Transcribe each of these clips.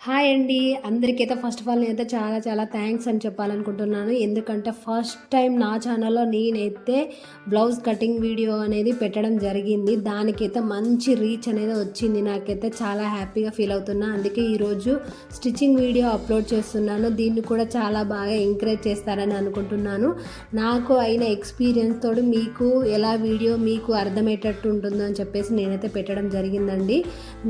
Hi అండి. అందరికైతే first of all నేనైతే చాలా చాలా థ్యాంక్స్ అని చెప్పాలనుకుంటున్నాను. ఎందుకంటే ఫస్ట్ టైం నా ఛానల్లో నేనైతే బ్లౌజ్ కటింగ్ వీడియో అనేది పెట్టడం జరిగింది. దానికైతే మంచి రీచ్ అనేది వచ్చింది. నాకైతే చాలా హ్యాపీగా ఫీల్ అవుతున్నా. అందుకే ఈరోజు స్టిచ్చింగ్ వీడియో అప్లోడ్ చేస్తున్నాను. దీన్ని కూడా చాలా బాగా ఎంకరేజ్ చేస్తారని అనుకుంటున్నాను. నాకు అయిన ఎక్స్పీరియన్స్ తోడు మీకు ఎలా వీడియో మీకు అర్థమయ్యేటట్టు ఉంటుందో అని చెప్పేసి నేనైతే పెట్టడం జరిగిందండి.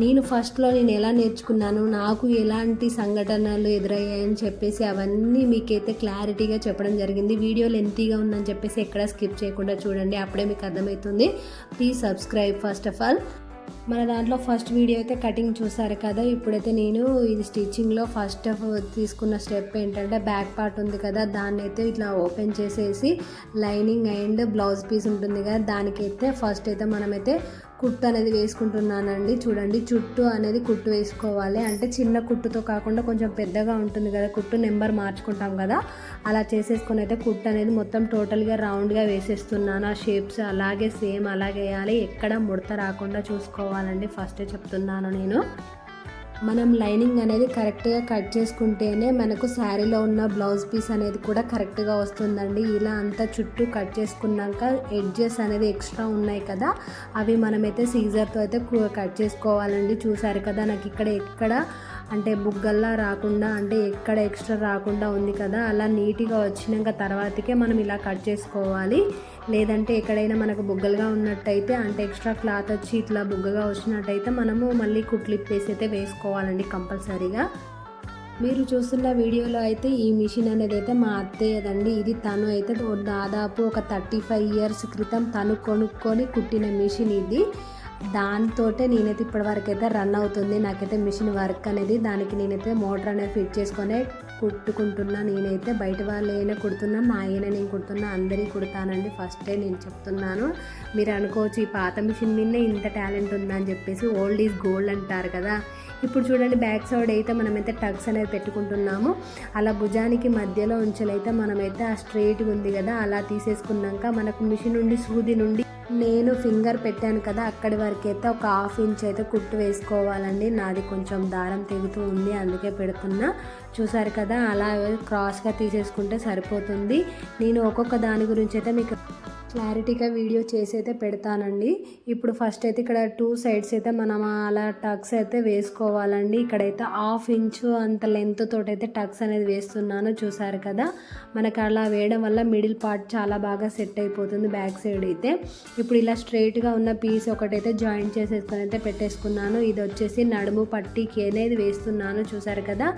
నేను ఫస్ట్లో నేను ఎలా నేర్చుకున్నాను? నాకు ఎలాంటి సంఘటనలు ఎదురయ్యాయని చెప్పేసి అవన్నీ మీకైతే క్లారిటీగా చెప్పడం జరిగింది. వీడియో లెంతీగా ఉందని చెప్పేసి ఎక్కడ స్కిప్ చేయకుండా చూడండి. అప్పుడే మీకు అర్థమవుతుంది. Please subscribe first of all మన దాంట్లో ఫస్ట్ వీడియో అయితే కటింగ్ చూసారు కదా. ఇప్పుడైతే నేను ఇది స్టిచ్చింగ్లో ఫస్ట్ తీసుకున్న స్టెప్ ఏంటంటే బ్యాక్ పార్ట్ ఉంది కదా. దాన్ని అయితే ఇట్లా ఓపెన్ చేసేసి లైనింగ్ అండ్ బ్లౌజ్ పీస్ ఉంటుంది కదా. దానికైతే ఫస్ట్ అయితే మనమైతే కుట్టు అనేది వేసుకుంటున్నానండి. చూడండి చుట్టూ అనేది కుట్టు వేసుకోవాలి. అంటే చిన్న కుట్టుతో కాకుండా కొంచెం పెద్దగా ఉంటుంది కదా కుట్టు నెంబర్ మార్చుకుంటాం కదా. అలా చేసేసుకొని అయితే కుట్టు అనేది మొత్తం టోటల్గా రౌండ్గా వేసేస్తున్నాను. ఆ షేప్స్ అలాగే సేమ్ అలాగే వేయాలి. ఎక్కడ ముడత రాకుండా చూసుకోవాలండి. ఫస్టే చెప్తున్నాను నేను. మనం లైనింగ్ అనేది కరెక్ట్గా కట్ చేసుకుంటేనే మనకు శారీలో ఉన్న బ్లౌజ్ పీస్ అనేది కూడా కరెక్ట్గా వస్తుందండి. ఇలా అంతా చుట్టూ కట్ చేసుకున్నాక ఎడ్జెస్ అనేది ఎక్స్ట్రా ఉన్నాయి కదా అవి మనమైతే సీజర్తో అయితే కట్ చేసుకోవాలండి. చూసారు కదా నాకు ఇక్కడ ఎక్కడ అంటే బుగ్గల్లా రాకుండా అంటే ఎక్కడ ఎక్స్ట్రా రాకుండా ఉంది కదా అలా నీట్గా వచ్చినాక తర్వాతకే మనం ఇలా కట్ చేసుకోవాలి. లేదంటే ఎక్కడైనా మనకు బుగ్గలుగా ఉన్నట్టయితే అంటే ఎక్స్ట్రా క్లాత్ వచ్చి ఇట్లా బుగ్గగా వచ్చినట్టయితే మనము మళ్ళీ కుట్లిప్పేసి అయితే వేసుకోవాలండి కంపల్సరీగా. మీరు చూస్తున్న వీడియోలో అయితే ఈ మిషన్ అనేది అయితే మా అత్తయ్యదండి. ఇది తను అయితే దాదాపు ఒక థర్టీ ఫైవ్ ఇయర్స్ క్రితం తను కొనుక్కొని కుట్టిన మిషన్ ఇది. దాంతో నేనైతే ఇప్పటివరకు అయితే రన్ అవుతుంది. నాకైతే మిషన్ వర్క్ అనేది దానికి నేనైతే మోటార్ అనేది ఫిట్ చేసుకొని కుట్టుకుంటున్నా. నేనైతే బయట వాళ్ళు అయినా కుడుతున్నా మా ఆయన నేను కుడుతున్నా అందరికీ కుడతానండి. ఫస్టే నేను చెప్తున్నాను. మీరు అనుకోవచ్చు ఈ పాత మిషన్ మీదనే ఇంత టాలెంట్ ఉందని చెప్పేసి ఓల్డ్ ఈజ్ గోల్డ్ అంటారు కదా. ఇప్పుడు చూడండి బ్యాక్ సైడ్ అయితే మనమైతే టగ్స్ అనేది పెట్టుకుంటున్నాము. అలా భుజానికి మధ్యలో ఉంచలైతే మనమైతే ఆ స్ట్రైట్గా ఉంది కదా. అలా తీసేసుకున్నాక మనకు మిషన్ నుండి సూది నుండి నేను ఫింగర్ పెట్టాను కదా అక్కడి వరకు అయితే ఒక హాఫ్ ఇంచ్ అయితే కుట్టు వేసుకోవాలండి. నాది కొంచెం దారం తెగుతూ ఉంది అందుకే పెడుతున్నా. చూసారు కదా అలా క్రాస్గా తీసేసుకుంటే సరిపోతుంది. నేను ఒక్కొక్క దాని గురించి అయితే మీకు క్లారిటీగా వీడియో చేసి అయితే పెడతానండి. ఇప్పుడు ఫస్ట్ అయితే ఇక్కడ టూ సైడ్స్ అయితే మనం అలా టక్స్ అయితే వేసుకోవాలండి. ఇక్కడైతే హాఫ్ ఇంచు అంత లెంత్ తోటి అయితే టక్స్ అనేది వేస్తున్నాను చూసారు కదా. మనకు అలా వేయడం వల్ల మిడిల్ పార్ట్ చాలా బాగా సెట్ అయిపోతుంది బ్యాక్ సైడ్ అయితే. ఇప్పుడు ఇలా స్ట్రైట్గా ఉన్న పీస్ ఒకటైతే జాయింట్ చేసేసుకొని అయితే పెట్టేసుకున్నాను. ఇది వచ్చేసి నడుము పట్టీకి అనేది వేస్తున్నాను చూసారు కదా.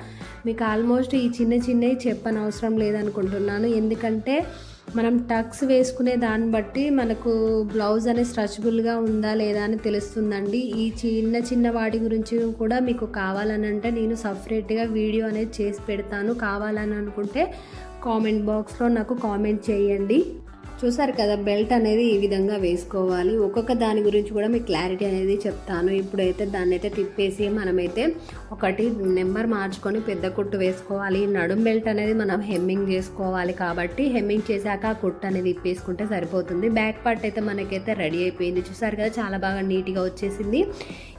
మీకు ఆల్మోస్ట్ ఈ చిన్న చిన్నవి చెప్పనవసరం లేదనుకుంటున్నాను. ఎందుకంటే మనం టక్స్ వేసుకునే దాన్ని బట్టి మనకు బ్లౌజ్ అనేది స్ట్రచబుల్గా ఉందా లేదా అని తెలుస్తుందండి. ఈ చిన్న చిన్న వాటి గురించి కూడా మీకు కావాలని అంటే నేను సపరేట్గా వీడియో అనేది చేసి పెడతాను. కావాలని అనుకుంటే కామెంట్ బాక్స్లో నాకు కామెంట్ చేయండి. చూసారు కదా బెల్ట్ అనేది ఈ విధంగా వేసుకోవాలి. ఒక్కొక్క దాని గురించి కూడా మీకు క్లారిటీ అనేది చెప్తాను. ఇప్పుడైతే దాన్ని అయితే తిప్పేసి మనమైతే ఒకటి నెంబర్ మార్చుకొని పెద్ద కుట్టు వేసుకోవాలి. నడుం బెల్ట్ అనేది మనం హెమ్మింగ్ చేసుకోవాలి కాబట్టి హెమ్మింగ్ చేశాక ఆ కుట్టు అనేది ఇప్పేసుకుంటే సరిపోతుంది. బ్యాక్ పార్ట్ అయితే మనకైతే రెడీ అయిపోయింది. చూసారు కదా చాలా బాగా నీట్గా వచ్చేసింది.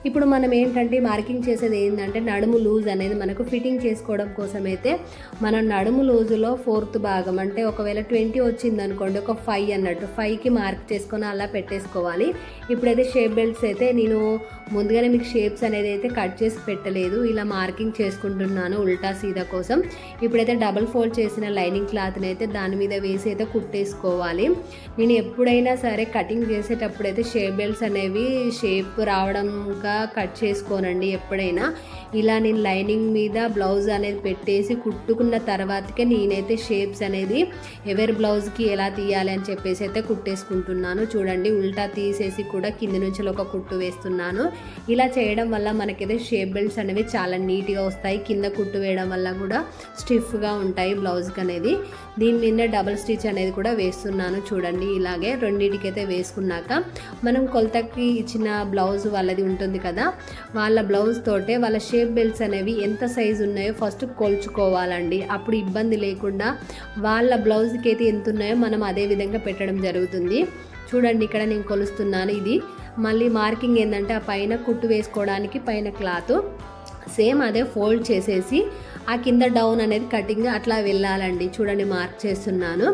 ఇప్పుడు మనం ఏంటంటే మార్కింగ్ చేసేది ఏంటంటే నడుము లూజ్ అనేది మనకు ఫిట్టింగ్ చేసుకోవడం కోసం అయితే మనం నడుము లూజులో ఫోర్త్ భాగం అంటే ఒకవేళ ట్వంటీ వచ్చింది అనుకోండి ఒక ఫైవ్ అన్నట్టు ఫైవ్కి మార్క్ చేసుకొని అలా పెట్టేసుకోవాలి. ఇప్పుడైతే షేప్ బెల్ట్స్ అయితే నేను ముందుగానే మీకు షేప్స్ అనేది అయితే కట్ చేసి పెట్టలేదు. ఇలా మార్కింగ్ చేసుకుంటున్నాను ఉల్టా సీదా కోసం. ఇప్పుడైతే డబల్ ఫోల్డ్ చేసిన లైనింగ్ క్లాత్ని అయితే దాని మీద వేసి అయితే కుట్టేసుకోవాలి. నేను ఎప్పుడైనా సరే కటింగ్ చేసేటప్పుడు అయితే షేప్ బెల్ట్స్ అనేవి షేప్ రావడంగా కట్ చేసుకోనండి ఎప్పుడైనా. ఇలా నేను లైనింగ్ మీద బ్లౌజ్ అనేది పెట్టేసి కుట్టుకున్న తర్వాతకే నేనైతే షేప్స్ అనేది ఎవరి బ్లౌజ్కి ఎలా తీయాలి అని చెప్పేసి అయితే కుట్టేసుకుంటున్నాను. చూడండి ఉల్టా తీసేసి కూడా కింది నుంచి ఒక కుట్టు వేస్తున్నాను. ఇలా చేయడం వల్ల మనకైతే షేప్ బెల్ట్స్ అనేవి చాలా నీట్గా వస్తాయి. కింద కుట్టు వేయడం వల్ల కూడా స్టిఫ్గా ఉంటాయి బ్లౌజ్కి అనేది దీని మీద డబల్ స్టిచ్ అనేది కూడా వేస్తున్నాను చూడండి. ఇలాగే రెండింటికైతే వేసుకున్నాక మనం కొలతకి ఇచ్చిన బ్లౌజ్ వాళ్ళది ఉంటుంది కదా వాళ్ళ బ్లౌజ్ తోటే వాళ్ళ షేప్ బెల్ట్స్ అనేవి ఎంత సైజు ఉన్నాయో ఫస్ట్ కొలుచుకోవాలండి. అప్పుడు ఇబ్బంది లేకుండా వాళ్ళ బ్లౌజ్కి అయితే ఎంత ఉన్నాయో మనం అదే విధంగా పెట్టడం జరుగుతుంది. చూడండి ఇక్కడ నేను కొలుస్తున్నాను ఇది. మళ్ళీ మార్కింగ్ ఏంటంటే ఆ పైన కుట్టు వేసుకోవడానికి పైన క్లాత్. సేమ్ అదే ఫోల్డ్ చేసేసి ఆ కింద డౌన్ అనేది కటింగ్ అట్లా వెళ్ళాలండి. చూడండి మార్క్ చేస్తున్నాను.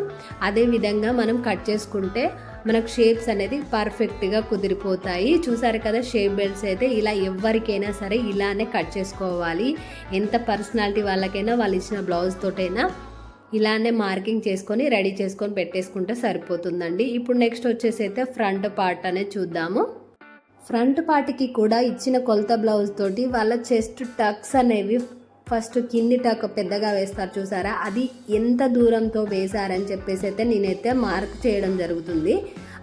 అదే విధంగా మనం కట్ చేసుకుంటే మనకు షేప్స్ అనేది పర్ఫెక్ట్గా కుదిరిపోతాయి. చూసారు కదా షేప్ బెల్ట్స్ అయితే ఇలా ఎవరికైనా సరే ఇలానే కట్ చేసుకోవాలి. ఎంత పర్సనాలిటీ వాళ్ళకైనా వాళ్ళు ఇచ్చిన బ్లౌజ్ తోటైనా ఇలానే మార్కింగ్ చేసుకొని రెడీ చేసుకొని పెట్టేసుకుంటే సరిపోతుందండి. ఇప్పుడు నెక్స్ట్ వచ్చేసి అయితే ఫ్రంట్ పార్ట్ అనేది చూద్దాము. ఫ్రంట్ పార్ట్కి కూడా ఇచ్చిన కొలత బ్లౌజ్ తోటి వాళ్ళ చెస్ట్ టక్స్ అనేవి ఫస్ట్ కింది టక్ పెద్దగా వేస్తారు చూసారా? అది ఎంత దూరంతో వేశారని చెప్పేసి అయితే నేనైతే మార్క్ చేయడం జరుగుతుంది.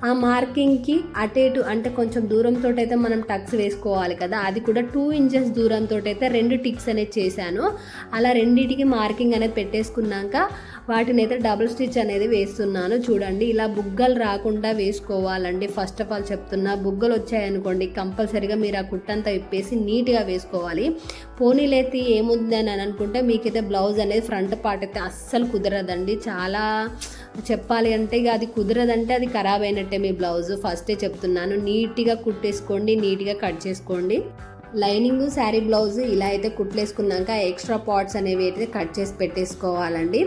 ఆ మార్కింగ్కి అటు ఇటు అంటే కొంచెం దూరంతో అయితే మనం టక్స్ వేసుకోవాలి కదా అది కూడా టూ ఇంచెస్ దూరంతో అయితే రెండు టిక్స్ అనేది చేశాను. అలా రెండింటికి మార్కింగ్ అనేది పెట్టేసుకున్నాక వాటిని అయితే డబుల్ స్టిచ్ అనేది వేస్తున్నాను. చూడండి ఇలా బుగ్గలు రాకుండా వేసుకోవాలండి. ఫస్ట్ ఆఫ్ ఆల్ చెప్తున్నా బుగ్గలు వచ్చాయనుకోండి కంపల్సరీగా మీరు ఆ కుట్టంతా ఇప్పేసి నీట్గా వేసుకోవాలి. పోనీలైతే ఏముందని అని అనుకుంటే మీకైతే బ్లౌజ్ అనేది ఫ్రంట్ పార్ట్ అయితే అస్సలు కుదరదండి. చాలా చెప్పాలి అంటే ఇక అది కుదరదంటే అది ఖరాబ్ అయినట్టే మీ బ్లౌజ్ ఫస్టే చెప్తున్నాను నీట్గా కుట్టేసుకోండి నీట్గా కట్ చేసుకోండి. లైనింగ్ శారీ బ్లౌజ్ ఇలా అయితే కుట్లేసుకున్నాక ఎక్స్ట్రా పార్ట్స్ అనేవి అయితే కట్ చేసి పెట్టేసుకోవాలండి.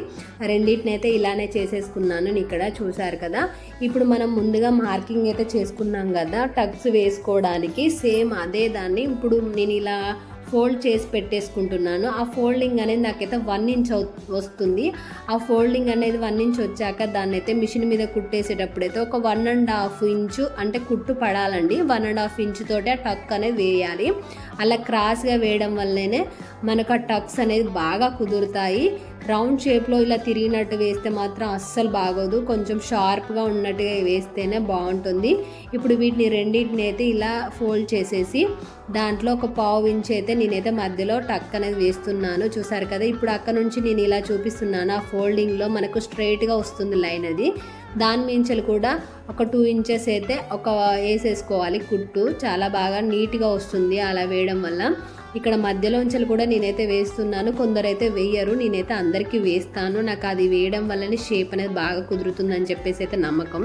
రెండింటిని అయితే ఇలానే చేసేసుకున్నాను ఇక్కడ చూసారు కదా. ఇప్పుడు మనం ముందుగా మార్కింగ్ అయితే చేసుకున్నాం కదా టక్స్ వేసుకోవడానికి సేమ్ అదే దాన్ని. ఇప్పుడు నేను ఇలా ఫోల్డ్ చేసి పెట్టేసుకుంటున్నాను. ఆ ఫోల్డింగ్ అనేది నాకైతే వన్ ఇంచ్ వస్తుంది. ఆ ఫోల్డింగ్ అనేది వన్ ఇంచ్ వచ్చాక దాన్ని అయితే మిషన్ మీద కుట్టేసేటప్పుడు అయితే ఒక వన్ అండ్ హాఫ్ ఇంచు అంటే కుట్టు పడాలండి. వన్ అండ్ హాఫ్ ఇంచ్ తోటి ఆ టక్ అనేది వేయాలి. అలా క్రాస్గా వేయడం వల్లనే మనకు ఆ టక్స్ అనేది బాగా కుదురుతాయి. రౌండ్ షేప్లో ఇలా తిరిగినట్టు వేస్తే మాత్రం అస్సలు బాగోదు. కొంచెం షార్ప్గా ఉన్నట్టుగా వేస్తేనే బాగుంటుంది. ఇప్పుడు వీటిని రెండింటిని అయితే ఇలా ఫోల్డ్ చేసేసి దాంట్లో ఒక పావు ఇంచ్ అయితే నేనైతే మధ్యలో టక్ అనేది వేస్తున్నాను. చూసారు కదా ఇప్పుడు అక్కడ నుంచి నేను ఇలా చూపిస్తున్నాను. ఆ ఫోల్డింగ్లో మనకు స్ట్రైట్గా వస్తుంది లైన్ అది. దాని మించలు కూడా ఒక టూ ఇంచెస్ అయితే ఒక వేసేసుకోవాలి. కుట్టు చాలా బాగా నీట్గా వస్తుంది అలా వేయడం వల్ల. ఇక్కడ మధ్యలోంచలు కూడా నేనైతే వేస్తున్నాను. కొందరైతే వేయరు. నేనైతే అందరికీ వేస్తాను. నాకు అది వేయడం వల్లనే షేప్ అనేది బాగా కుదురుతుందని చెప్పేసి అయితే నమ్మకం.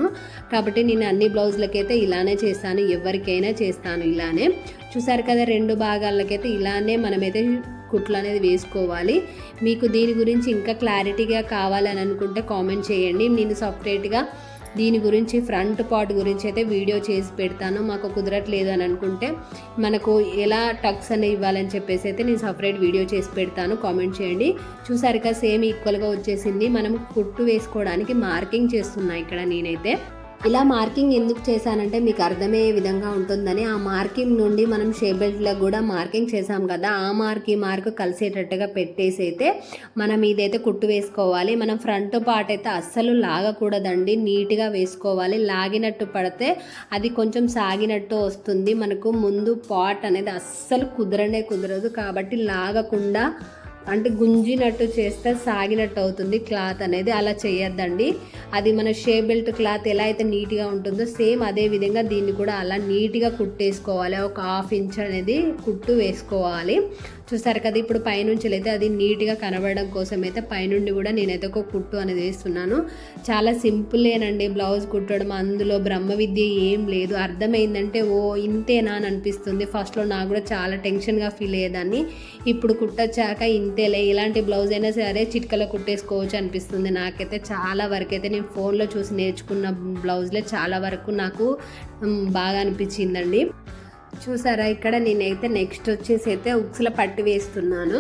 కాబట్టి నేను అన్ని బ్లౌజులకైతే ఇలానే చేస్తాను. ఎవరికైనా చేస్తాను ఇలానే. చూసారు కదా రెండు భాగాలకైతే ఇలానే మనమైతే కుట్లు అనేది వేసుకోవాలి. మీకు దీని గురించి ఇంకా క్లారిటీగా కావాలని అనుకుంటే కామెంట్ చేయండి. నేను సపరేట్గా దీని గురించి ఫ్రంట్ పార్ట్ గురించి అయితే వీడియో చేసి పెడతాను. మాకు కుదరట్లేదు అని అనుకుంటే మనకు ఎలా టక్స్ అనేవి ఇవ్వాలని చెప్పేసి అయితే నేను సపరేట్ వీడియో చేసి పెడతాను. కామెంట్ చేయండి. చూసారుగా సేమ్ ఈక్వల్గా వచ్చేసింది. మనం కుట్టు వేసుకోవడానికి మార్కింగ్ చేస్తున్నా ఇక్కడ నేనైతే. ఇలా మార్కింగ్ ఎందుకు చేశానంటే మీకు అర్థమయ్యే విధంగా ఉంటుందని ఆ మార్కింగ్ నుండి మనం షేప్ బెల్ట్లకు కూడా మార్కింగ్ చేసాం కదా ఆ మార్క్ ఈ మార్క్ కలిసేటట్టుగా పెట్టేసి అయితే మనం ఇదైతే కుట్టు వేసుకోవాలి. మనం ఫ్రంట్ పార్ట్ అయితే అస్సలు లాగకూడదండి. నీట్గా వేసుకోవాలి. లాగినట్టు పడితే అది కొంచెం సాగినట్టు వస్తుంది. మనకు ముందు పాట్ అనేది అస్సలు కుదరనే కుదరదు. కాబట్టి లాగకుండా అంటే గుంజినట్టు చేస్తే సాగినట్టు అవుతుంది క్లాత్ అనేది. అలా చేయొద్దండి. అది మన షే బెల్ట్ క్లాత్ ఎలా అయితే నీట్గా ఉంటుందో సేమ్ అదే విధంగా దీన్ని కూడా అలా నీట్గా కుట్టేసుకోవాలి. ఒక హాఫ్ ఇంచ్ అనేది కుట్టు వేసుకోవాలి. చూసారు కదా ఇప్పుడు పైనుంచి అయితే అది నీట్గా కనబడడం కోసం అయితే పైనుండి కూడా నేనైతే ఒక కుట్టు అనేది వేస్తున్నాను. చాలా సింపులేనండి బ్లౌజ్ కుట్టడం అందులో బ్రహ్మ విద్య ఏం లేదు. అర్థమైందంటే ఓ ఇంతేనా అని అనిపిస్తుంది. ఫస్ట్లో నాకు కూడా చాలా టెన్షన్గా ఫీల్ అయ్యేదాన్ని. ఇప్పుడు కుట్టొచ్చాక ఇంతేలే ఇలాంటి బ్లౌజ్ అయినా సరే చిట్కలో కుట్టేసుకోవచ్చు అనిపిస్తుంది నాకైతే. చాలా వరకు అయితే నేను ఫోన్లో చూసి నేర్చుకున్న బ్లౌజ్లే చాలా వరకు నాకు బాగా అనిపించిందండి. చూసారా? ఇక్కడ నేనైతే నెక్స్ట్ వచ్చేసి అయితే ఉక్సుల పట్టి వేస్తున్నాను.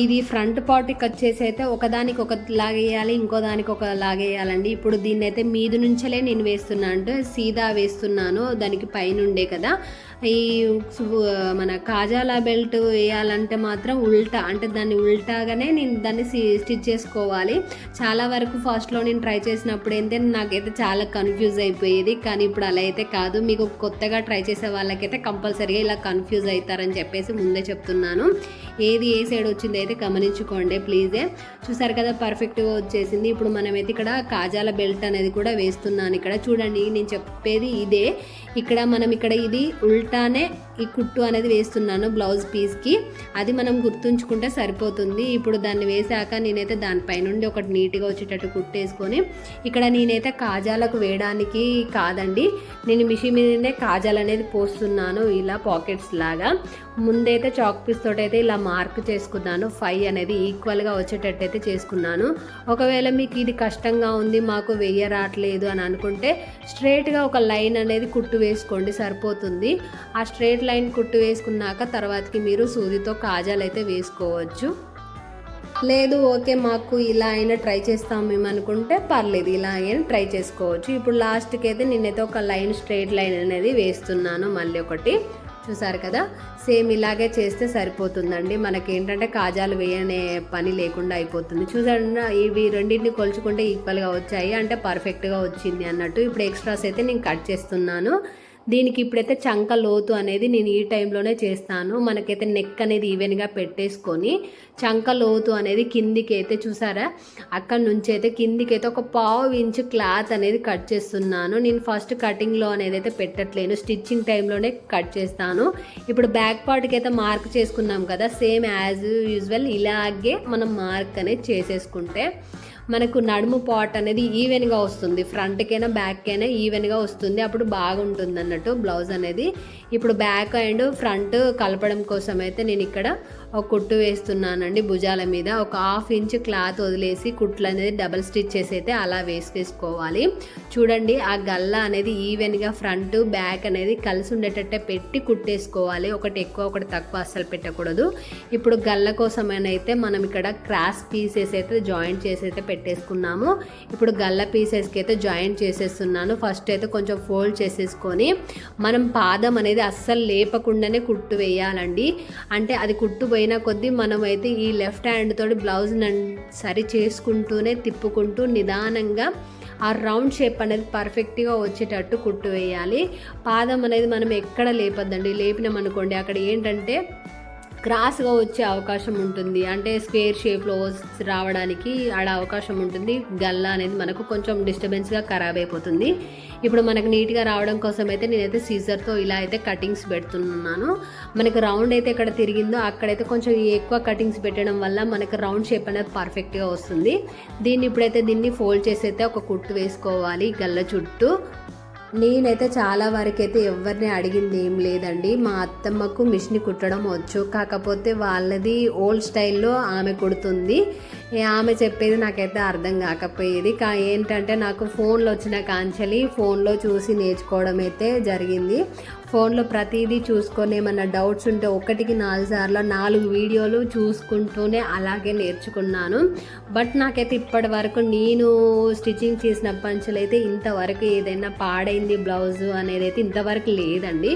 ఇది ఫ్రంట్ పార్ట్కి వచ్చేసి అయితే ఒకదానికి ఒక లాగేయాలి ఇంకో దానికి ఒక లాగేయాలండి ఇప్పుడు దీన్ని అయితే మీది నుంచలే నేను వేస్తున్నాను అంటే సీదా వేస్తున్నాను దానికి పైనుండే కదా. ఈ మన కాజాల బెల్ట్ వేయాలంటే మాత్రం ఉల్టా అంటే దాన్ని ఉల్టాగానే నేను దాన్ని స్టిచ్ చేసుకోవాలి. చాలా వరకు ఫస్ట్లో నేను ట్రై చేసినప్పుడు ఏంటంటే నాకైతే చాలా కన్ఫ్యూజ్ అయిపోయేది. కానీ ఇప్పుడు అలా అయితే కాదు. మీకు కొత్తగా ట్రై చేసే వాళ్ళకైతే కంపల్సరీగా ఇలా కన్ఫ్యూజ్ అవుతారని చెప్పేసి ముందే చెప్తున్నాను. ఏది ఏ సైడ్ వచ్చింది అయితే గమనించుకోండి ప్లీజే. చూసారు కదా పర్ఫెక్ట్గా వచ్చేసింది. ఇప్పుడు మనమైతే ఇక్కడ కాజాల బెల్ట్ అనేది కూడా వేస్తున్నాను ఇక్కడ. చూడండి నేను చెప్పేది ఇదే. ఇక్కడ మనం ఇక్కడ ఇది ఉల్టానే ఈ కుట్టు అనేది వేస్తున్నాను బ్లౌజ్ పీస్కి. అది మనం గుర్తుంచుకుంటే సరిపోతుంది. ఇప్పుడు దాన్ని వేసాక నేనైతే దానిపై నుండి ఒకటి నీట్గా వచ్చేటట్టు కుట్టేసుకొని ఇక్కడ నేనైతే కాజాలకు వేయడానికి కాదండి. నేను మిషన్ మీదనే కాజాలు అనేది పోస్తున్నాను ఇలా పాకెట్స్ లాగా. ముందైతే చాక్ పీస్ తోటి అయితే ఇలా మార్క్ చేసుకున్నాను. ఫైవ్ అనేది ఈక్వల్గా వచ్చేటట్టు అయితే చేసుకున్నాను. ఒకవేళ మీకు ఇది కష్టంగా ఉంది మాకు వెయ్య రావట్లేదు అని అనుకుంటే స్ట్రైట్గా ఒక లైన్ అనేది కుట్టు వేసుకోండి సరిపోతుంది. ఆ స్ట్రైట్ లైన్ కుట్టు వేసుకున్నాక తర్వాతకి మీరు సూదితో కాజాలు అయితే వేసుకోవచ్చు. లేదు ఓకే మాకు ఇలా అయినా ట్రై చేస్తాం మేము అనుకుంటే పర్లేదు ఇలా అయినా ట్రై చేసుకోవచ్చు. ఇప్పుడు లాస్ట్కి అయితే నేనైతే ఒక లైన్ స్ట్రైట్ లైన్ అనేది వేస్తున్నాను మళ్ళీ ఒకటి. చూసారు కదా? సేమ్ ఇలాగే చేస్తే సరిపోతుందండి. మనకి ఏంటంటే కాజాలు వేయనే పని లేకుండా అయిపోతుంది. చూసాను ఇవి రెండింటిని కొలుచుకుంటే ఈక్వల్గా వచ్చాయి. అంటే పర్ఫెక్ట్గా వచ్చింది అన్నట్టు. ఇప్పుడు ఎక్స్ట్రాస్ అయితే నేను కట్ చేస్తున్నాను. దీనికి ఇప్పుడైతే చంక లోతు అనేది నేను ఈ టైంలోనే చేస్తాను. మనకైతే నెక్ అనేది ఈవెన్గా పెట్టేసుకొని చంక లోతు అనేది కిందికి అయితే చూసారా? అక్కడ నుంచి అయితే కిందికి అయితే ఒక పావు ఇంచు క్లాత్ అనేది కట్ చేస్తున్నాను. నేను ఫస్ట్ కటింగ్లో అనేది అయితే పెట్టట్లేను. స్టిచ్చింగ్ టైంలోనే కట్ చేస్తాను. ఇప్పుడు బ్యాక్ పార్ట్కి అయితే మార్క్ చేసుకున్నాం కదా సేమ్ యాజ్ యూజువల్ ఇలాగే మనం మార్క్ అనేది చేసేసుకుంటే మనకు నడుము పాట్ అనేది ఈవెన్గా వస్తుంది. ఫ్రంట్కైనా బ్యాక్కైనా ఈవెన్గా వస్తుంది. అప్పుడు బాగుంటుంది అన్నట్టు బ్లౌజ్ అనేది. ఇప్పుడు బ్యాక్ అండ్ ఫ్రంట్ కలపడం కోసం అయితే నేను ఇక్కడ ఒక కుట్టు వేస్తున్నానండి భుజాల మీద. ఒక హాఫ్ ఇంచ్ క్లాత్ వదిలేసి కుట్లు అనేది డబల్ స్టిచ్ చేసి అయితే అలా వేసేసుకోవాలి చూడండి ఆ గల్ల అనేది ఈవెన్గా ఫ్రంట్ బ్యాక్ అనేది కలిసి ఉండేటట్టే పెట్టి కుట్టేసుకోవాలి. ఒకటి ఎక్కువ ఒకటి తక్కువ అస్సలు పెట్టకూడదు. ఇప్పుడు గల్ల కోసమైనైతే మనం ఇక్కడ క్రాస్ పీసెస్ అయితే జాయింట్ చేసి అయితే పెట్టేసుకున్నాము. ఇప్పుడు గల్ల పీసెస్కి అయితే జాయింట్ చేసేస్తున్నాను. ఫస్ట్ అయితే కొంచెం ఫోల్డ్ చేసేసుకొని మనం పాదం అనేది అస్సలు లేపకుండానే కుట్టు వేయాలండి. అంటే అది కుట్టు పోయిన కొద్దీ మనమైతే ఈ లెఫ్ట్ హ్యాండ్ తోటి బ్లౌజ్ సరి చేసుకుంటూనే తిప్పుకుంటూ నిదానంగా ఆ రౌండ్ షేప్ అనేది పర్ఫెక్ట్గా వచ్చేటట్టు కుట్టు వేయాలి. పాదం అనేది మనం ఎక్కడ లేపొద్దండి. లేపినామనుకోండి అక్కడ ఏంటంటే క్రాస్గా వచ్చే అవకాశం ఉంటుంది. అంటే స్క్వేర్ షేప్లో రావడానికి ఆడ అవకాశం ఉంటుంది. గల్ల అనేది మనకు కొంచెం డిస్టర్బెన్స్గా ఖరాబ్ అయిపోతుంది. ఇప్పుడు మనకు నీట్గా రావడం కోసం అయితే నేనైతే సీజర్తో ఇలా అయితే కటింగ్స్ పెడుతున్నాను. మనకు రౌండ్ అయితే ఎక్కడ తిరిగిందో అక్కడైతే కొంచెం ఎక్కువ కటింగ్స్ పెట్టడం వల్ల మనకు రౌండ్ షేప్ అనేది పర్ఫెక్ట్గా వస్తుంది. దీన్ని ఇప్పుడైతే దీన్ని ఫోల్డ్ చేసి అయితే ఒక కుట్టు వేసుకోవాలి గల్ల చుట్టూ. నేనైతే చాలా వరకు అయితే ఎవరిని అడిగింది ఏం లేదండి. మా అత్తమ్మకు మిషన్ కుట్టడం వచ్చు కాకపోతే వాళ్ళది ఓల్డ్ స్టైల్లో ఆమె కుడుతుంది. ఆమె చెప్పేది నాకైతే అర్థం కాకపోయేది. కా ఏంటంటే నాకు ఫోన్లో వచ్చిన కాంచలి ఫోన్లో చూసి నేర్చుకోవడం అయితే జరిగింది. ఫోన్లో ప్రతిదీ చూసుకొని ఏమన్నా డౌట్స్ ఉంటే ఒకటికి నాలుగు సార్లు నాలుగు వీడియోలు చూసుకుంటూనే అలాగే నేర్చుకున్నాను. బట్ నాకైతే ఇప్పటి వరకు నేను స్టిచ్చింగ్ చేసిన పంచులు అయితే ఇంతవరకు ఏదైనా పాడైంది బ్లౌజ్ అనేది అయితే ఇంతవరకు లేదండి.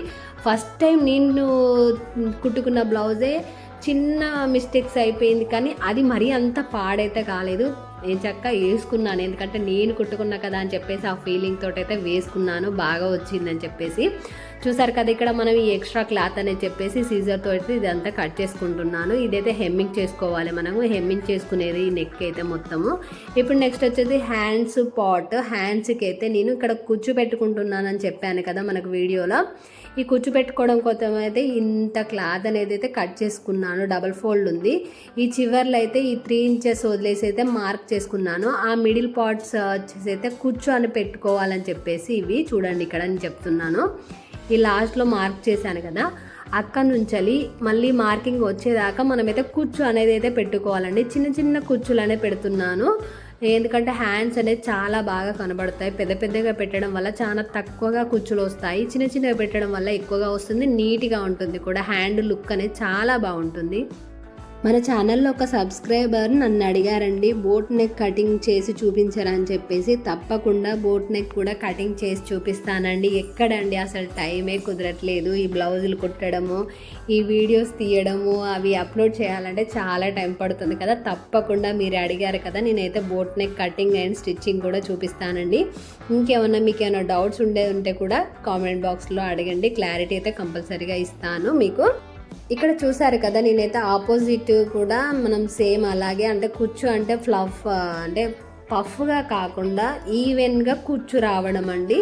ఫస్ట్ టైం నేను కుట్టుకున్న బ్లౌజే చిన్న మిస్టేక్స్ అయిపోయింది కానీ అది మరీ అంత పాడైతే కాలేదు. నేను చక్క వేసుకున్నాను. ఎందుకంటే నేను కుట్టుకున్నా కదా అని చెప్పేసి ఆ ఫీలింగ్ తోటి అయితే వేసుకున్నాను. బాగా వచ్చిందని చెప్పేసి. చూసారు కదా ఇక్కడ మనం ఈ ఎక్స్ట్రా క్లాత్ అనేది చెప్పేసి సీజర్తో అయితే ఇదంతా కట్ చేసుకుంటున్నాను. ఇదైతే హెమ్మింగ్ చేసుకోవాలి మనము. హెమ్మింగ్ చేసుకునేది ఈ నెక్ అయితే మొత్తము. ఇప్పుడు నెక్స్ట్ వచ్చేసి హ్యాండ్స్ పాట్ హ్యాండ్స్కి అయితే నేను ఇక్కడ కుచ్చు పెట్టుకుంటున్నానని చెప్పాను కదా మనకు వీడియోలో ఈ కుచ్చు పెట్టుకోవడం కోసం అయితే ఇంత క్లాత్ అనేది అయితే కట్ చేసుకున్నాను. డబల్ ఫోల్డ్ ఉంది. ఈ చివర్లో అయితే ఈ త్రీ ఇంచెస్ వదిలేసి అయితే మార్క్ చేసుకున్నాను. ఆ మిడిల్ పార్ట్స్ వచ్చేసి అయితే కుచ్చు అని పెట్టుకోవాలని చెప్పేసి ఇవి చూడండి ఇక్కడ అని చెప్తున్నాను. ఈ లాస్ట్లో మార్క్ చేశాను కదా. అక్కడ నుంచి మళ్ళీ మార్కింగ్ వచ్చేదాకా మనమైతే కుచ్చు అనేది అయితే పెట్టుకోవాలండి. చిన్న చిన్న కుచ్చులనే పెడుతున్నాను. ఎందుకంటే హ్యాండ్స్ అనేది చాలా బాగా కనబడతాయి. పెద్ద పెద్దగా పెట్టడం వల్ల చాలా తక్కువగా కుచ్చులు వస్తాయి. చిన్న చిన్నగా పెట్టడం వల్ల ఎక్కువగా వస్తుంది. నీట్గా ఉంటుంది కూడా. హ్యాండ్ లుక్ అనేది చాలా బాగుంటుంది. మన ఛానల్లో ఒక సబ్స్క్రైబర్ నన్ను అడిగారండి బోట్ నెక్ కటింగ్ చేసి చూపించరని చెప్పేసి తప్పకుండా బోట్ నెక్ కూడా కటింగ్ చేసి చూపిస్తానండి. ఎక్కడండి అసలు టైమే కుదరట్లేదు ఈ బ్లౌజులు కుట్టడము ఈ వీడియోస్ తీయడము అవి అప్లోడ్ చేయాలంటే చాలా టైం పడుతుంది కదా. తప్పకుండా మీరు అడిగారు కదా నేనైతే boat neck cutting and stitching కూడా చూపిస్తానండి. ఇంకేమన్నా మీకు ఏమైనా డౌట్స్ ఉండే ఉంటే కూడా కామెంట్ బాక్స్లో అడగండి. క్లారిటీ అయితే కంపల్సరీగా ఇస్తాను మీకు. ఇక్కడ చూసారు కదా నేనైతే ఆపోజిట్ కూడా మనం సేమ్ అలాగే అంటే కుచ్చు అంటే ఫ్లఫ్ అంటే పఫ్గా కాకుండా ఈవెన్గా కుచ్చు రావడం అండి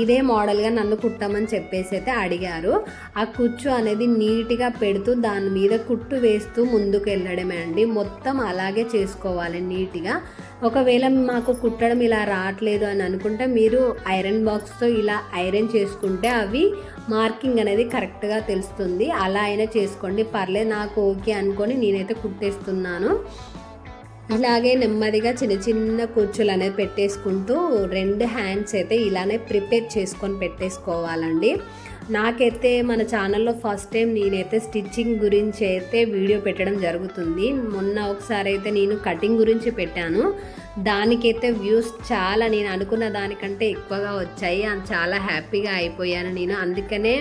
ఇదే మోడల్గా నన్ను కుట్టమని చెప్పేసి అయితే అడిగారు. ఆ కుచ్చు అనేది నీట్గా పెడుతూ దాని మీద కుట్టు వేస్తూ ముందుకు వెళ్ళడమే అండి. మొత్తం అలాగే చేసుకోవాలి నీట్గా. ఒకవేళ మాకు కుట్టడం ఇలా రావట్లేదు అని అనుకుంటే మీరు ఐరన్ బాక్స్తో ఇలా ఐరన్ చేసుకుంటే అవి మార్కింగ్ అనేది కరెక్ట్గా తెలుస్తుంది. అలా అయినా చేసుకోండి. పర్లేదు నాకు ఓకే అనుకొని నేనైతే కుట్టేస్తున్నాను. ఇలాగే నెమ్మదిగా చిన్న చిన్న కుర్చీలు అనేది పెట్టేసుకుంటూ రెండు హ్యాండ్స్ అయితే ఇలానే ప్రిపేర్ చేసుకొని పెట్టేసుకోవాలండి. నాకైతే మన ఛానల్లో ఫస్ట్ టైం నేనైతే స్టిచ్చింగ్ గురించి అయితే వీడియో పెట్టడం జరుగుతుంది. మొన్న ఒకసారి అయితే నేను కటింగ్ గురించి పెట్టాను. దానికైతే వ్యూస్ చాలా నేను అనుకున్న దానికంటే ఎక్కువగా వచ్చాయి. అండ్ చాలా హ్యాపీగా అయిపోయాను నేను. అందుకనే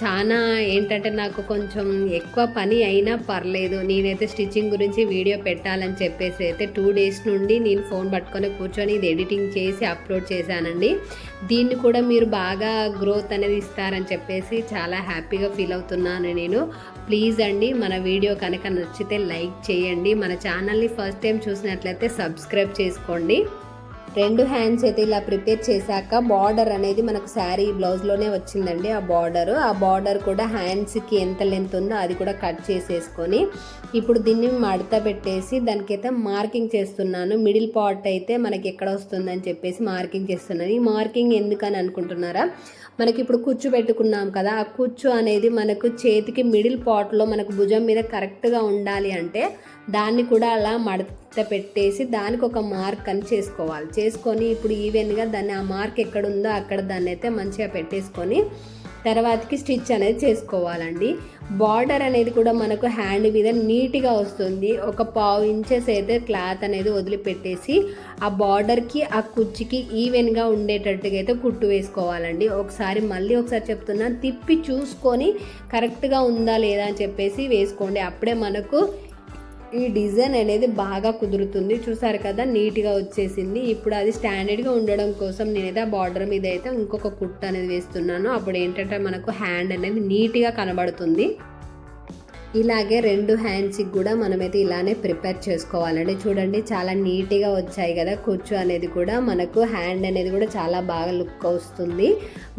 చాలా ఏంటంటే నాకు కొంచెం ఎక్కువ పని అయినా పర్లేదు. నేనైతే స్టిచ్చింగ్ గురించి వీడియో పెట్టాలని చెప్పేసి అయితే టూ డేస్ నుండి నేను ఫోన్ పట్టుకొని కూర్చొని ఇది ఎడిటింగ్ చేసి అప్లోడ్ చేశానండి. దీన్ని కూడా మీరు బాగా గ్రోత్ అనేది ఇస్తారని చెప్పేసి చాలా హ్యాపీగా ఫీల్ అవుతున్నాను నేను. ప్లీజ్ అండి మన వీడియో కనుక నచ్చితే లైక్ చేయండి. మన ఛానల్ని ఫస్ట్ టైం చూసినట్లయితే సబ్స్క్రైబ్ చేసుకోండి. రెండు హ్యాండ్స్ అయితే ఇలా ప్రిపేర్ చేశాక బార్డర్ అనేది మనకు శారీ బ్లౌజ్లోనే వచ్చిందండి ఆ బార్డర్. ఆ బార్డర్ కూడా హ్యాండ్స్కి ఎంత లెంత్ ఉందో అది కూడా కట్ చేసేసుకొని ఇప్పుడు దీన్ని మడత పెట్టేసి దానికైతే మార్కింగ్ చేస్తున్నాను. మిడిల్ పార్ట్ అయితే మనకి ఎక్కడ వస్తుందని చెప్పేసి మార్కింగ్ చేస్తున్నాను. ఈ మార్కింగ్ ఎందుకని అనుకుంటున్నారా? మనకి ఇప్పుడు కుచ్చు పెట్టుకున్నాం కదా ఆ కుచ్చు అనేది మనకు చేతికి మిడిల్ పార్ట్లో మనకు భుజం మీద కరెక్ట్గా ఉండాలి అంటే దాన్ని కూడా అలా మడత పెట్టేసి దానికి ఒక మార్క్ అని చేసుకోవాలి. చేసుకొని ఇప్పుడు ఈవెన్గా దాన్ని ఆ మార్క్ ఎక్కడ ఉందో అక్కడ దాన్ని అయితే మంచిగా పెట్టేసుకొని తర్వాతకి స్టిచ్ అనేది చేసుకోవాలండి. బార్డర్ అనేది కూడా మనకు హ్యాండ్ మీద నీట్గా వస్తుంది. ఒక పావు ఇంచెస్ అయితే క్లాత్ అనేది వదిలిపెట్టేసి ఆ బార్డర్కి ఆ కుర్చీకి ఈవెన్గా ఉండేటట్టుగా అయితే కుట్టు వేసుకోవాలండి. ఒకసారి మళ్ళీ ఒకసారి చెప్తున్నా తిప్పి చూసుకొని కరెక్ట్గా ఉందా లేదా అని చెప్పేసి వేసుకోండి. అప్పుడే మనకు ఈ డిజైన్ అనేది బాగా కుదురుతుంది. చూసారు కదా నీట్గా వచ్చేసింది. ఇప్పుడు అది స్టాండర్డ్గా ఉండడం కోసం నేనైతే ఆ బార్డర్ మీద అయితే ఇంకొక కుట్ అనేది వేస్తున్నాను. అప్పుడు ఏంటంటే మనకు హ్యాండ్ అనేది నీట్గా కనబడుతుంది. ఇలాగే రెండు హ్యాండ్స్కి కూడా మనమైతే ఇలానే ప్రిపేర్ చేసుకోవాలండి. చూడండి చాలా నీట్గా వచ్చాయి కదా కూర్చు అనేది కూడా. మనకు హ్యాండ్ అనేది కూడా చాలా బాగా లుక్ వస్తుంది.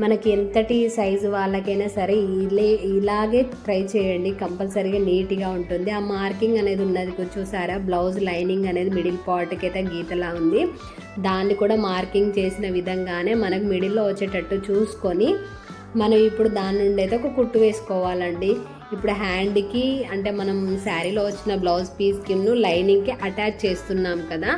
మనకి ఎంతటి సైజు వాళ్ళకైనా సరే ఇలే ఇలాగే ట్రై చేయండి. కంపల్సరీగా నీట్గా ఉంటుంది. ఆ మార్కింగ్ అనేది ఉన్నది చూసారా బ్లౌజ్ లైనింగ్ అనేది మిడిల్ పార్ట్కి అయితే గీతలా ఉంది. దాన్ని కూడా మార్కింగ్ చేసిన విధంగానే మనకు మిడిల్లో వచ్చేటట్టు చూసుకొని మనం ఇప్పుడు దాని నుండి అయితే ఒక కుట్టు వేసుకోవాలండి. ఇప్పుడు హ్యాండ్కి అంటే మనం శారీలో వచ్చిన బ్లౌజ్ పీస్కి లైనింగ్కి అటాచ్ చేస్తున్నాం కదా.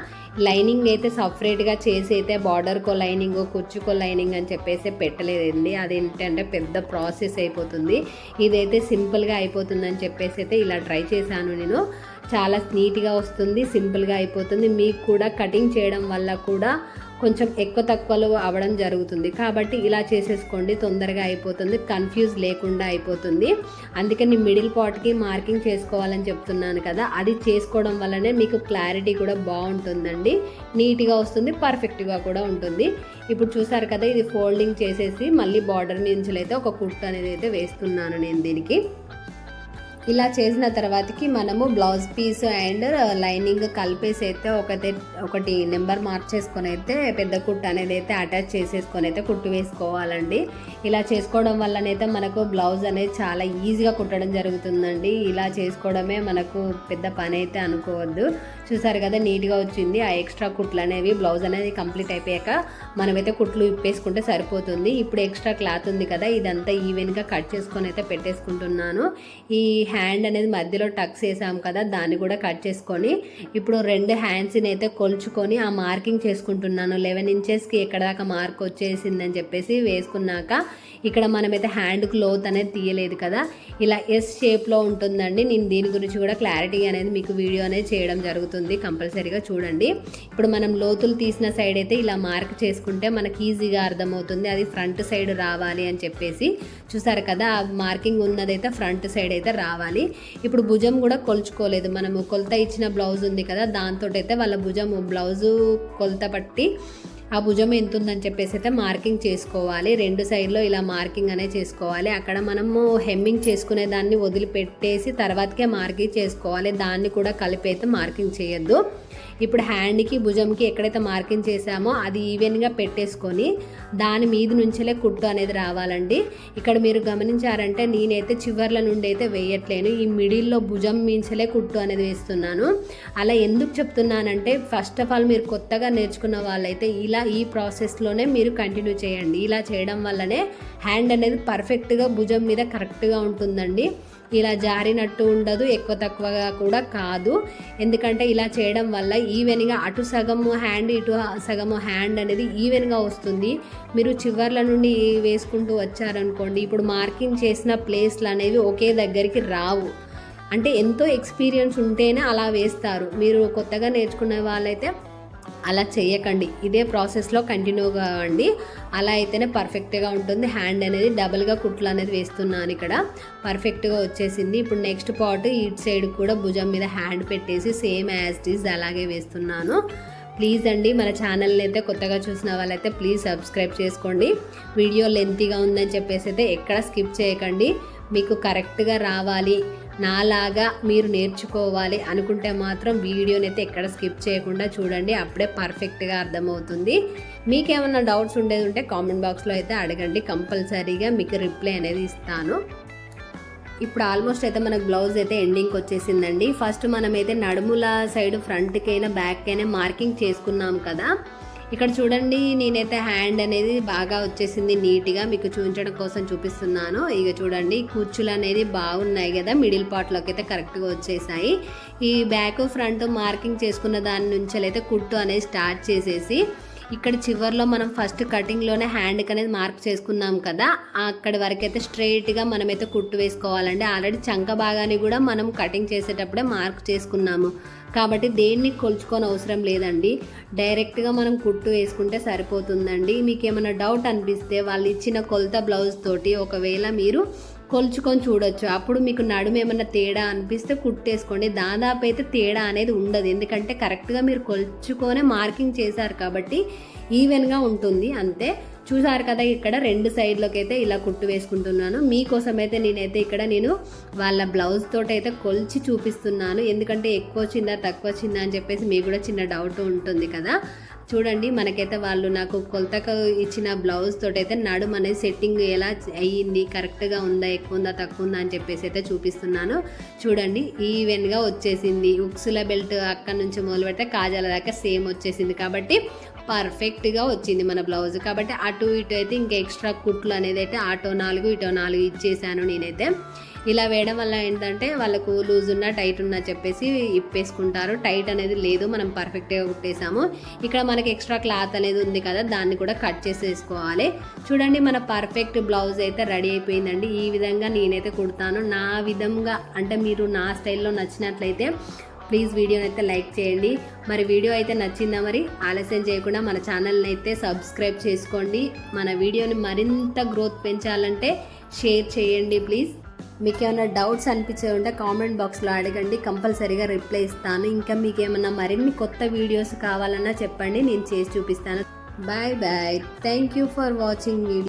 లైనింగ్ అయితే సపరేట్గా చేసి అయితే బార్డర్కో లైనింగ్ కుచ్చుకో లైనింగ్ అని చెప్పేసి పెట్టలేదండి. అదేంటంటే పెద్ద ప్రాసెస్ అయిపోతుంది. ఇదైతే సింపుల్గా అయిపోతుందని చెప్పేసి అయితే ఇలా ట్రై చేశాను నేను. చాలా నీట్గా వస్తుంది సింపుల్గా అయిపోతుంది. మీకు కూడా కటింగ్ చేయడం వల్ల కూడా కొంచెం ఎక్కువ తక్కువలో అవ్వడం జరుగుతుంది. కాబట్టి ఇలా చేసేసుకోండి. తొందరగా అయిపోతుంది. కన్ఫ్యూజ్ లేకుండా అయిపోతుంది. అందుకని మిడిల్ పార్ట్కి మార్కింగ్ చేసుకోవాలని చెప్తున్నాను కదా. అది చేసుకోవడం వల్లనే మీకు క్లారిటీ కూడా బాగుంటుందండి. నీట్గా వస్తుంది. పర్ఫెక్ట్గా కూడా ఉంటుంది. ఇప్పుడు చూసారు కదా ఇది ఫోల్డింగ్ చేసేసి మళ్ళీ బార్డర్ నుంచి అయితే ఒక కుట్ అనేది అయితే వేస్తున్నాను నేను దీనికి. ఇలా చేసిన తర్వాతకి మనము బ్లౌజ్ పీస్ అండ్ లైనింగ్ కలిపేసి అయితే ఒకటి ఒకటి నెంబర్ మార్చేసుకొని అయితే పెద్ద కుట్టు అనేది అయితే అటాచ్ చేసేసుకొని అయితే కుట్టు వేసుకోవాలండి. ఇలా చేసుకోవడం వల్లనైతే మనకు బ్లౌజ్ అనేది చాలా ఈజీగా కుట్టడం జరుగుతుందండి. ఇలా చేసుకోవడమే మనకు పెద్ద పని అయితే అనుకోవద్దు. చూసారు కదా నీట్గా వచ్చింది. ఆ ఎక్స్ట్రా కుట్లు అనేవి బ్లౌజ్ అనేది కంప్లీట్ అయిపోయాక మనమైతే కుట్లు ఇప్పేసుకుంటే సరిపోతుంది. ఇప్పుడు ఎక్స్ట్రా క్లాత్ ఉంది కదా ఇదంతా ఈవెన్గా కట్ చేసుకొని అయితే పెట్టేసుకుంటున్నాను. ఈ హ్యాండ్ అనేది మధ్యలో టక్స్ వేసాం కదా దాన్ని కూడా కట్ చేసుకొని ఇప్పుడు రెండు హ్యాండ్స్ని అయితే కొలుచుకొని ఆ మార్కింగ్ చేసుకుంటున్నాను. లెవెన్ ఇంచెస్కి ఎక్కడ దాకా మార్క్ వచ్చేసిందని చెప్పేసి వేసుకున్నాక ఇక్కడ మనమైతే హ్యాండ్ క్లోత్ అనేది తీయలేదు కదా. ఇలా ఎస్ షేప్లో ఉంటుందండి. నేను దీని గురించి కూడా క్లారిటీ అనేది మీకు వీడియో అనేది చేయడం జరుగుతుంది. కంపల్సరీగా చూడండి. ఇప్పుడు మనం లోతులు తీసిన సైడ్ అయితే ఇలా మార్క్ చేసుకుంటే మనకి ఈజీగా అర్థమవుతుంది. అది ఫ్రంట్ సైడ్ రావాలి అని చెప్పేసి. చూసారు కదా ఆ మార్కింగ్ ఉన్నదైతే ఫ్రంట్ సైడ్ అయితే రావాలి. ఇప్పుడు భుజం కూడా కొలుచుకోలేదు మనము. కొలత ఇచ్చిన బ్లౌజ్ ఉంది కదా దాంతో అయితే వాళ్ళ భుజం బ్లౌజు కొలత పట్టి ఆ భుజం ఎంత ఉందని చెప్పేసి అయితే మార్కింగ్ చేసుకోవాలి. రెండు సైడ్లో ఇలా మార్కింగ్ అనేది చేసుకోవాలి. అక్కడ మనము హెమ్మింగ్ చేసుకునే దాన్ని వదిలిపెట్టేసి తర్వాతకే మార్కింగ్ చేసుకోవాలి. దాన్ని కూడా కలిపి అయితే మార్కింగ్ చేయొద్దు. ఇప్పుడు హ్యాండ్కి భుజంకి ఎక్కడైతే మార్కింగ్ చేసామో అది ఈవెన్గా పెట్టేసుకొని దాని మీద నుంచేలే కుట్టు అనేది రావాలండి. ఇక్కడ మీరు గమనించారంటే నేనైతే చివర్ల నుండి అయితే వేయట్లేను. ఈ మిడిల్లో భుజం మించలే కుట్టు అనేది వేస్తున్నాను. అలా ఎందుకు చెప్తున్నానంటే ఫస్ట్ ఆఫ్ ఆల్ మీరు కొత్తగా నేర్చుకున్న వాళ్ళైతే ఇలా ఇలా ఈ ప్రాసెస్లోనే మీరు కంటిన్యూ చేయండి. ఇలా చేయడం వల్లనే హ్యాండ్ అనేది పర్ఫెక్ట్గా భుజం మీద కరెక్ట్గా ఉంటుందండి. ఇలా జారినట్టు ఉండదు ఎక్కువ తక్కువగా కూడా కాదు. ఎందుకంటే ఇలా చేయడం వల్ల ఈవెన్గా అటు సగము హ్యాండ్ ఇటు సగము హ్యాండ్ అనేది ఈవెన్గా వస్తుంది. మీరు చివర్ల నుండి వేసుకుంటూ వచ్చారనుకోండి ఇప్పుడు మార్కింగ్ చేసిన ప్లేస్లు అనేవి ఒకే దగ్గరికి రావు. అంటే ఎంతో ఎక్స్పీరియన్స్ ఉంటేనే అలా వేస్తారు. మీరు కొత్తగా నేర్చుకునే వాళ్ళైతే అలా చేయకండి. ఇదే ప్రాసెస్లో కంటిన్యూ కావండి అలా అయితేనే పర్ఫెక్ట్గా ఉంటుంది. హ్యాండ్ అనేది డబుల్గా కుట్లు అనేది వేస్తున్నాను ఇక్కడ. పర్ఫెక్ట్గా వచ్చేసింది. ఇప్పుడు నెక్స్ట్ పార్ట్ ఇటు సైడ్ కూడా భుజం మీద హ్యాండ్ పెట్టేసి సేమ్ యాజ్ ఈజ్ అలాగే వేస్తున్నాను. ప్లీజ్ అండి మన ఛానల్ని అయితే కొత్తగా చూసిన వాళ్ళైతే ప్లీజ్ సబ్స్క్రైబ్ చేసుకోండి. వీడియో లెంతీగా ఉందని చెప్పేసి అయితే ఎక్కడ స్కిప్ చేయకండి. మీకు కరెక్ట్గా రావాలి. నాలాగా మీరు నేర్చుకోవాలి అనుకుంటే మాత్రం వీడియోని అయితే ఎక్కడ స్కిప్ చేయకుండా చూడండి అప్పుడే పర్ఫెక్ట్గా అర్థమవుతుంది. మీకేమన్నా డౌట్స్ ఉండేది ఉంటే కామెంట్ బాక్స్లో అయితే అడగండి కంపల్సరీగా మీకు రిప్లై అనేది ఇస్తాను. ఇప్పుడు ఆల్మోస్ట్ అయితే మనకు బ్లౌజ్ అయితే ఎండింగ్కి వచ్చేసిందండి. ఫస్ట్ మనమైతే నడుముల సైడ్ ఫ్రంట్కైనా బ్యాక్కైనా మార్కింగ్ చేసుకున్నాం కదా. ఇక్కడ చూడండి నేనైతే హ్యాండ్ అనేది బాగా వచ్చేసింది నీట్గా మీకు చూపించడం కోసం చూపిస్తున్నాను. ఇక చూడండి కూర్చులు అనేది బాగున్నాయి కదా మిడిల్ పార్ట్లోకి అయితే కరెక్ట్గా వచ్చేసాయి. ఈ బ్యాక్ ఫ్రంట్ మార్కింగ్ చేసుకున్న దాని నుంచి అయితే కుట్టు అనేది స్టార్ట్ చేసేసి ఇక్కడ చివర్లో మనం ఫస్ట్ కటింగ్లోనే హ్యాండ్కి అనేది మార్క్ చేసుకున్నాం కదా అక్కడి వరకు అయితే స్ట్రైట్గా మనమైతే కుట్టు వేసుకోవాలండి. ఆల్రెడీ చంక భాగాన్ని కూడా మనం కటింగ్ చేసేటప్పుడే మార్క్ చేసుకున్నాము. కాబట్టి దేన్ని కొలుచుకొని అవసరం లేదండి. డైరెక్ట్గా మనం కుట్టు వేసుకుంటే సరిపోతుందండి. మీకు ఏమైనా డౌట్ అనిపిస్తే వాళ్ళు ఇచ్చిన కొలత బ్లౌజ్ తోటి ఒకవేళ మీరు కొలుచుకొని చూడొచ్చు. అప్పుడు మీకు నడుము ఏమన్నా తేడా అనిపిస్తే కుట్టేసుకోండి. దాదాపు అయితే తేడా అనేది ఉండదు. ఎందుకంటే కరెక్ట్గా మీరు కొలుచుకొనే మార్కింగ్ చేశారు కాబట్టి ఈవెన్గా ఉంటుంది. అంతే. చూసారు కదా ఇక్కడ రెండు సైడ్లోకి అయితే ఇలా కుట్టు వేసుకుంటున్నాను. మీకోసం అయితే నేనైతే ఇక్కడ నేను వాళ్ళ బ్లౌజ్ తోటి అయితే కొలిచి చూపిస్తున్నాను. ఎందుకంటే ఎక్కువ చిన్న తక్కువ చిన్న అని చెప్పేసి మీకు కూడా చిన్న డౌట్ ఉంటుంది కదా. చూడండి మనకైతే వాళ్ళు నాకు కొలతకు ఇచ్చిన బ్లౌజ్ తోటి అయితే నడుము అనేది సెట్టింగ్ ఎలా అయ్యింది కరెక్ట్గా ఉందా ఎక్కువ ఉందా తక్కువ ఉందా అని చెప్పేసి అయితే చూపిస్తున్నాను. చూడండి ఈవెన్గా వచ్చేసింది. ఉక్సుల బెల్ట్ అక్కడ నుంచి మొదలు పెడితే కాజాల దాకా సేమ్ వచ్చేసింది కాబట్టి పర్ఫెక్ట్గా వచ్చింది మన బ్లౌజ్. కాబట్టి అటు ఇటు అయితే ఇంకా ఎక్స్ట్రా కుట్లు అనేది అయితే అటో నాలుగు ఇటో నాలుగు ఇచ్చేసాను నేనైతే. ఇలా వేయడం వల్ల ఏంటంటే వాళ్ళకు లూజ్ ఉన్న టైట్ ఉన్న చెప్పేసి ఇప్పేసుకుంటారు. టైట్ అనేది లేదు మనం పర్ఫెక్ట్గా కుట్టేసాము. ఇక్కడ మనకి ఎక్స్ట్రా క్లాత్ అనేది ఉంది కదా దాన్ని కూడా కట్ చేసేసుకోవాలి. చూడండి మన పర్ఫెక్ట్ బ్లౌజ్ అయితే రెడీ అయిపోయిందండి. ఈ విధంగా నేనైతే కుడతాను. నా విధంగా అంటే మీరు నా స్టైల్లో నచ్చినట్లయితే ప్లీజ్ వీడియోని అయితే లైక్ చేయండి. మరి వీడియో అయితే నచ్చిందా మరి? ఆలస్యం చేయకుండా మన ఛానల్ని అయితే సబ్స్క్రైబ్ చేసుకోండి. మన వీడియోని మరింత గ్రోత్ పెంచాలంటే షేర్ చేయండి ప్లీజ్. మీకు ఏమైనా డౌట్స్ అనిపించే ఉంటే కామెంట్ బాక్స్లో అడగండి. కంపల్సరీగా రిప్లై ఇస్తాను. ఇంకా మీకు ఏమన్నా మరిన్ని కొత్త వీడియోస్ కావాలన్నా చెప్పండి. నేను చేసి చూపిస్తాను. Bye bye. Thank you for watching video.